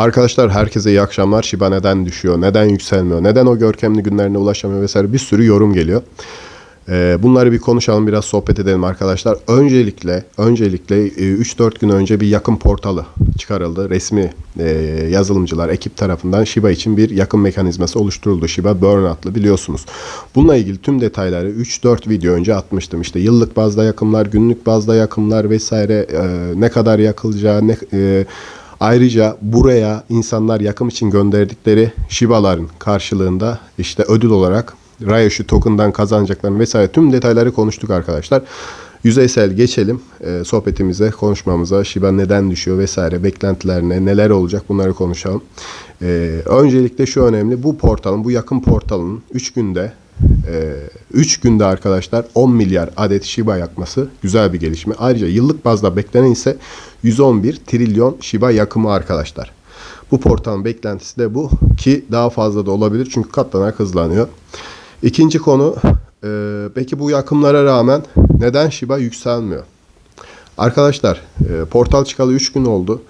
Arkadaşlar herkese iyi akşamlar. Shiba neden düşüyor? Neden yükselmiyor? Neden o görkemli günlerine ulaşamıyor vesaire bir sürü yorum geliyor. Ee, bunları bir konuşalım, biraz sohbet edelim arkadaşlar. Öncelikle, öncelikle e, 3-4 gün önce bir yakın portalı çıkarıldı. Resmi e, yazılımcılar, ekip tarafından Shiba için bir yakın mekanizması oluşturuldu. Shiba Burn adlı biliyorsunuz. Bununla ilgili tüm detayları 3-4 video önce atmıştım. İşte yıllık bazda yakımlar, günlük bazda yakımlar vesaire e, ne kadar yakılacağı, ne, e, Ayrıca buraya insanlar yakım için gönderdikleri Shiba'ların karşılığında işte ödül olarak Ryoshi token'dan kazanacaklarını vesaire tüm detayları konuştuk arkadaşlar. Yüzeysel geçelim e, sohbetimize, konuşmamıza. Shiba neden düşüyor vesaire, beklentiler ne, neler olacak bunları konuşalım. E, öncelikle şu önemli, bu portalın, bu yakın portalın 3 günde 3 günde arkadaşlar 10 milyar adet Shiba yakması güzel bir gelişme. Ayrıca yıllık bazda beklenen ise 111 trilyon Shiba yakımı arkadaşlar. Bu portalın beklentisi de bu ki daha fazla da olabilir çünkü katlanarak hızlanıyor. İkinci konu e, peki bu yakımlara rağmen neden Shiba yükselmiyor? Arkadaşlar e, portal çıkalı 3 gün oldu.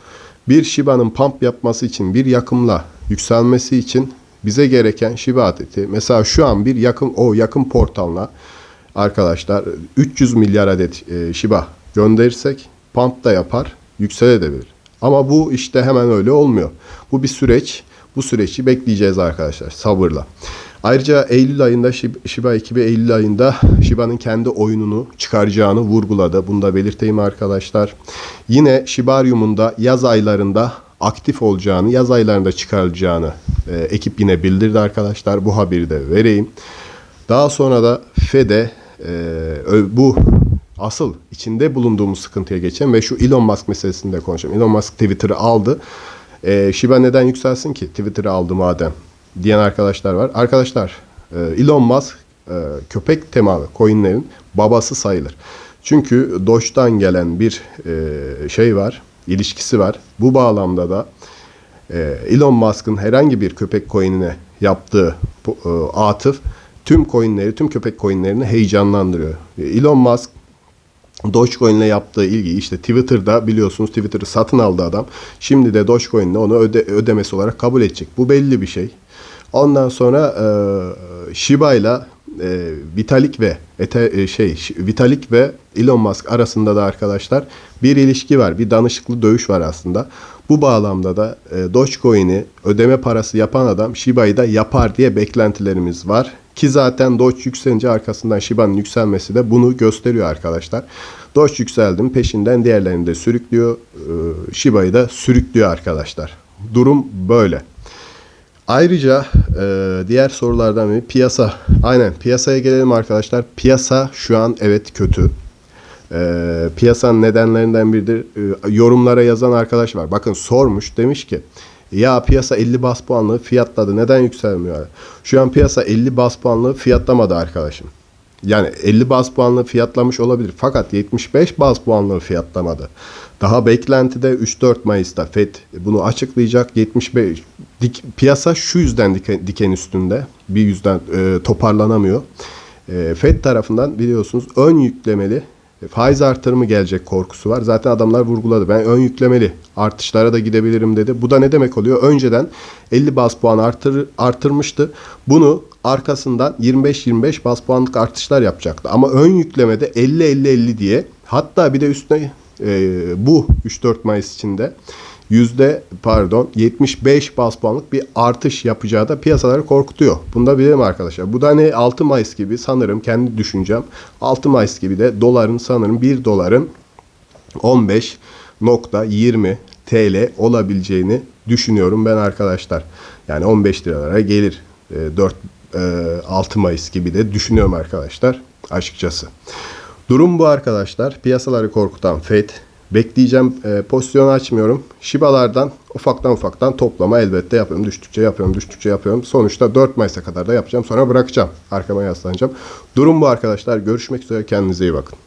Bir Shiba'nın pump yapması için bir yakımla yükselmesi için bize gereken Shiba adeti. Mesela şu an bir yakın o yakın portalına arkadaşlar 300 milyar adet e, Shiba gönderirsek pump da yapar, yükselebilir. Ama bu işte hemen öyle olmuyor. Bu bir süreç. Bu süreci bekleyeceğiz arkadaşlar sabırla. Ayrıca Eylül ayında Shiba ekibi Eylül ayında Shiba'nın kendi oyununu çıkaracağını vurguladı. Bunu da belirteyim arkadaşlar. Yine Shibarium'un da yaz aylarında aktif olacağını, yaz aylarında çıkarılacağını e, ekip yine bildirdi arkadaşlar. Bu haberi de vereyim. Daha sonra da FED'e e, bu asıl içinde bulunduğumuz sıkıntıya geçen ve şu Elon Musk meselesinde konuşalım. Elon Musk Twitter'ı aldı. E, Shiba neden yükselsin ki? Twitter'ı aldı madem diyen arkadaşlar var. Arkadaşlar e, Elon Musk e, köpek temalı coinlerin babası sayılır. Çünkü Doge'dan gelen bir e, şey var, ilişkisi var. Bu bağlamda da e, Elon Musk'ın herhangi bir köpek coin'ine yaptığı e, atıf tüm coinleri, tüm köpek coinlerini heyecanlandırıyor. E, Elon Musk Dogecoin ile yaptığı ilgi işte Twitter'da biliyorsunuz Twitter'ı satın aldı adam. Şimdi de Dogecoin ile onu öde, ödemesi olarak kabul edecek. Bu belli bir şey. Ondan sonra e, Shiba ile e, Vitalik ve ete, e, şey Vitalik ve Elon Musk arasında da arkadaşlar bir ilişki var. Bir danışıklı dövüş var aslında. Bu bağlamda da e, Dogecoin'i ödeme parası yapan adam Shiba'yı da yapar diye beklentilerimiz var. Ki zaten Doge yükselince arkasından Shiba'nın yükselmesi de bunu gösteriyor arkadaşlar. Doge yükseldim peşinden diğerlerini de sürüklüyor. E, Shiba'yı da sürüklüyor arkadaşlar. Durum böyle. Ayrıca e, diğer sorulardan biri piyasa. Aynen piyasaya gelelim arkadaşlar. Piyasa şu an evet kötü. E, piyasanın nedenlerinden biridir. E, yorumlara yazan arkadaş var. Bakın sormuş demiş ki ya piyasa 50 bas puanlı fiyatladı. Neden yükselmiyor? Şu an piyasa 50 bas puanlı fiyatlamadı arkadaşım. Yani 50 bas puanlı fiyatlamış olabilir. Fakat 75 bas puanlı fiyatlamadı. Daha beklentide 3-4 Mayıs'ta FED bunu açıklayacak. 75 dik, piyasa şu yüzden diken, diken üstünde. Bir yüzden e, toparlanamıyor. E, FED tarafından biliyorsunuz ön yüklemeli faiz artırımı gelecek korkusu var. Zaten adamlar vurguladı. Ben ön yüklemeli artışlara da gidebilirim dedi. Bu da ne demek oluyor? Önceden 50 bas puan artır, artırmıştı. Bunu arkasından 25-25 bas puanlık artışlar yapacaktı. Ama ön yüklemede 50-50-50 diye hatta bir de üstüne e, bu 3-4 Mayıs içinde yüzde pardon 75 bas puanlık bir artış yapacağı da piyasaları korkutuyor. Bunu da bilelim arkadaşlar. Bu da ne 6 Mayıs gibi sanırım kendi düşüncem 6 Mayıs gibi de doların sanırım 1 doların 15.20 TL olabileceğini düşünüyorum ben arkadaşlar. Yani 15 liralara gelir. 4 6 Mayıs gibi de düşünüyorum arkadaşlar açıkçası. Durum bu arkadaşlar. Piyasaları korkutan FED Bekleyeceğim e, pozisyonu açmıyorum. Şibalardan ufaktan ufaktan toplama elbette yapıyorum. Düştükçe yapıyorum, düştükçe yapıyorum. Sonuçta 4 Mayıs'a kadar da yapacağım. Sonra bırakacağım. Arkama yaslanacağım. Durum bu arkadaşlar. Görüşmek üzere. Kendinize iyi bakın.